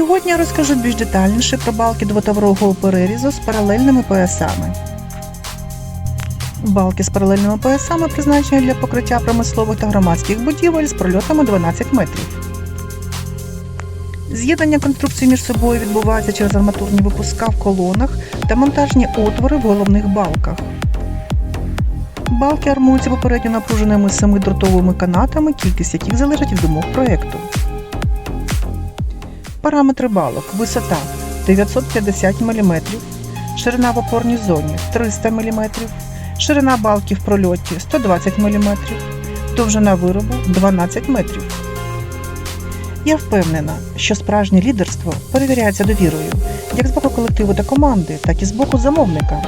Сьогодні я розкажу більш детальніше про балки двотаврового перерізу з паралельними поясами. Балки з паралельними поясами призначені для покриття промислових та громадських будівель з прольотами 12 метрів. З'єднання конструкцій між собою відбувається через арматурні випуска в колонах та монтажні отвори в головних балках. Балки армуються попередньо напруженими семидротовими канатами, кількість яких залежить від умов проєкту. Параметри балок. Висота 950 мм, ширина в опорній зоні 300 мм, ширина балки в прольоті 120 мм, довжина виробу 12 метрів. Я впевнена, що справжнє лідерство перевіряється довірою як з боку колективу та команди, так і з боку замовника.